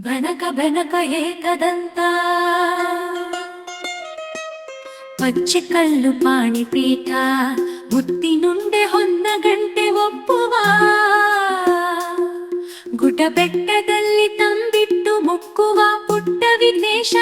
ಭನಕ ಭನಕ ಏಕದಂತ ಪಚ್ಚೆಕಲ್ಲು ಪಾಣಿಪೀಠ ಮುತ್ತಿನುಂಡೆ ಹೊನ್ನ ಗಂಟೆ ಒಪ್ಪುವ ಗುಟ ಬೆಟ್ಟದಲ್ಲಿ ತಂಬಿಟ್ಟು ಮುಕ್ಕುವ ಪುಟ್ಟ ವಿಘ್ನೇಶ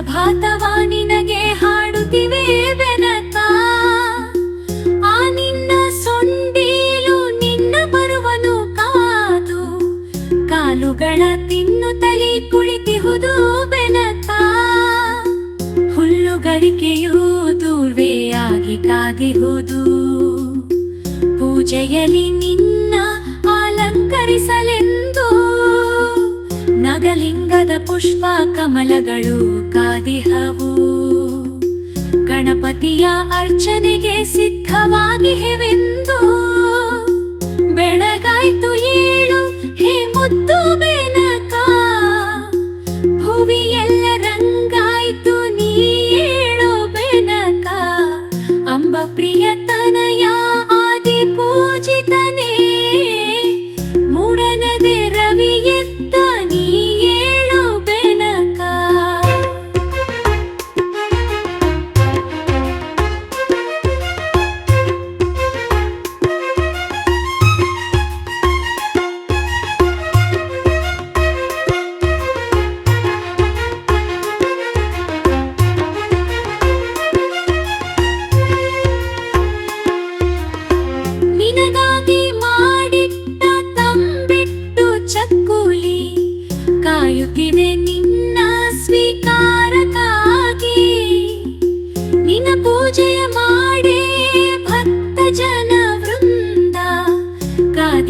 ಸುಪ್ರಭಾತವ ನಿನಗೆ ಹಾಡುತ್ತಿವೆ ಬೆನಕ ಆ ನಿನ್ನ ಸೊಂಡೀಲು ನಿನ್ನ ಬರುವನು ಕಾದು. ಕಾಲುಗಳ ತಿನ್ನು ತಿನ್ನುತ್ತಲೇ ಕುಳಿತಿಹುದು ಬೆನತ ಹುಲ್ಲುಗರಿಕೆಯು ಆಗಿ ಕಾದಿಹುದು. ಪೂಜೆಯಲ್ಲಿ ನಿನ್ನ ನಗಲಿಂಗದ ಪುಷ್ಪ ಕಮಲಗಳು ಕಾದಿಹವು. ಗಣಪತಿಯ ಅರ್ಚನೆಗೆ ಸಿದ್ಧವಾಗಿವೆಂದು ಬೆಳಗಾಯ್ತು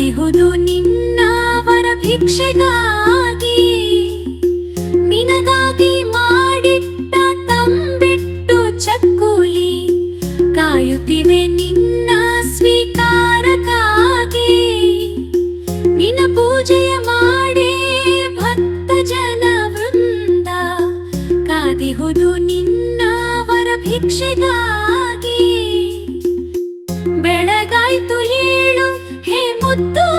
ಕಾದಿಹುದು ನಿನ್ನ ವರ ಭಿಕ್ಷೆಗಾಗಿ. ನಿನಗಾಗಿ ಮಾಡಿಟ್ಟ ತಂಬಿಟ್ಟು ಚಕ್ಕುಲಿ ಕಾಯುತ್ತಿವೆ ನಿನ್ನ ಸ್ವೀಕಾರಕ್ಕಾಗಿ. ನಿನ್ನ ಪೂಜೆಯ ಮಾಡಿ ಭಕ್ತ ಜನ ವೃಂದ ಕಾದಿಹುದು ನಿನ್ನ ವರ ಭಿಕ್ಷೆಗಾಗಿ. mundo.